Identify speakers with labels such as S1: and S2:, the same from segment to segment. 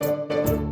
S1: Música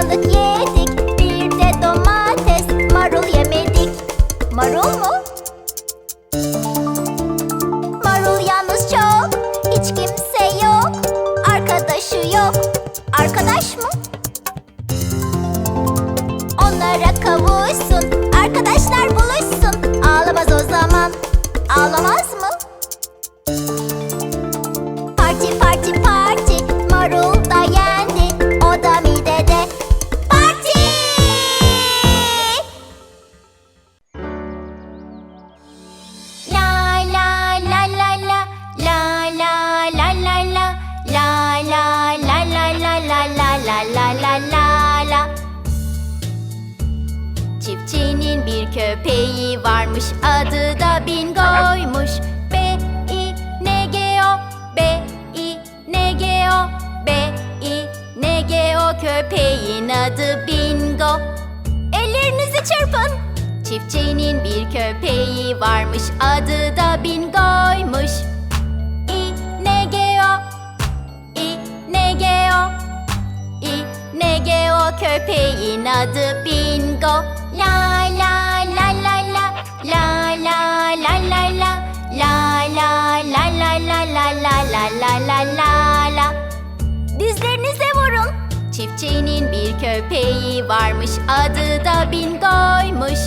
S1: Salatalık yedik Bir de domates. Marul yemedik. Marul mu? Marul yalnız çok Hiç kimse yok. Arkadaşı yok. Arkadaş mı? Onlara kavuşsun Arkadaşlar buluşsun. Ağlamaz o zaman Ağlamaz varmış adı da Bingo'ymuş. B I N G O B I N G O B I N G O köpeğin adı Bingo. Ellerinizi çırpın. Çiftçinin bir köpeği varmış adı da Bingo'ymuş. I N G O I N G O I N G O köpeğin adı Bingo. La la la la la La la la la la la la la la la Dizlerinize vurun Çiftçinin bir köpeği varmış adı da Bingo'ymuş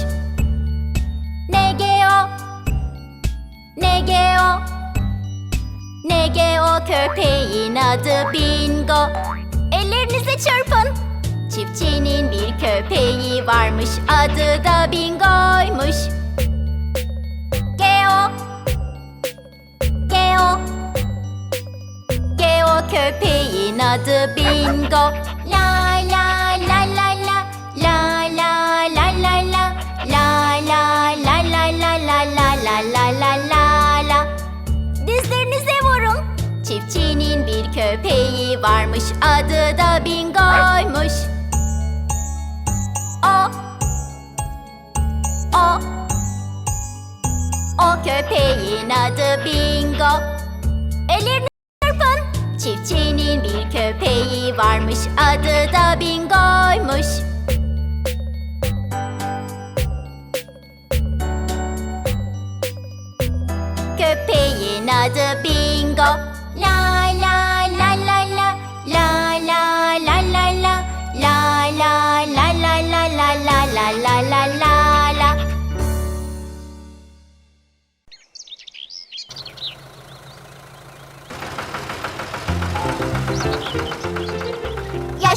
S1: N G O N G O N G O köpeğin adı Bingo Ellerinizi çırpın Çiftçinin bir köpeği varmış adı da Bingo'ymuş köpeğin adı Bingo La la la la la La la la la la La la la la la la la la la la la la Dizlerinize vurun Çiftçinin bir köpeği varmış adı da Bingo'ymuş varmış adı da Bingo'ymuş. Köpeğin adı Bingo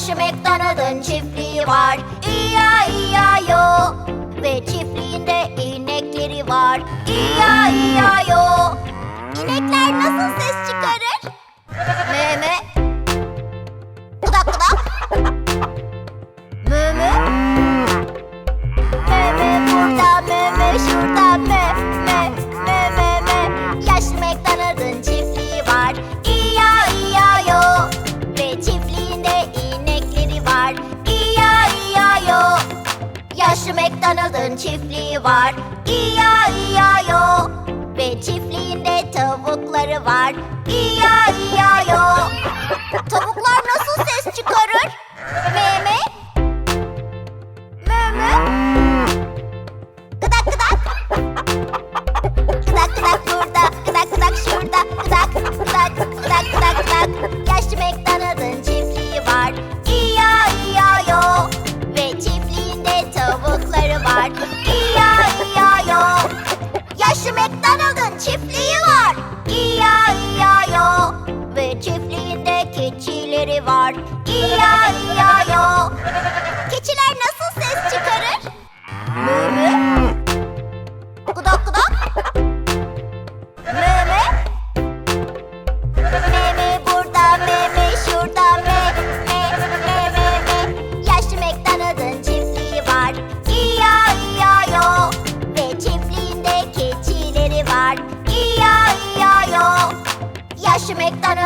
S1: Beş McDonald'ın çiftliği var. İya iya yo Ve çiftliğinde inekleri var. İya iya karşı McDonald'ın çiftliği var. İya iya yo. Ve çiftliğinde tavukları var. İya iya yo.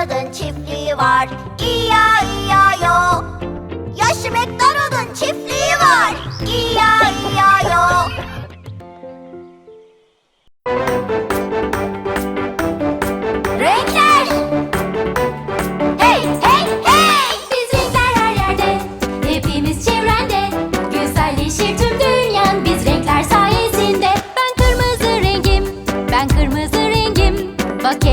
S1: McDonald'ın çiftliği var. İya iya yo. Yaşlı McDonald'ın çiftliği var. İya iya yo. Renkler. Hey hey hey. Bizimkiler her yerde. Hepimiz çevrende. Güzelleşir tüm dünyan biz renkler sayesinde. Ben kırmızı rengim. Ben kırmızı rengim. Bak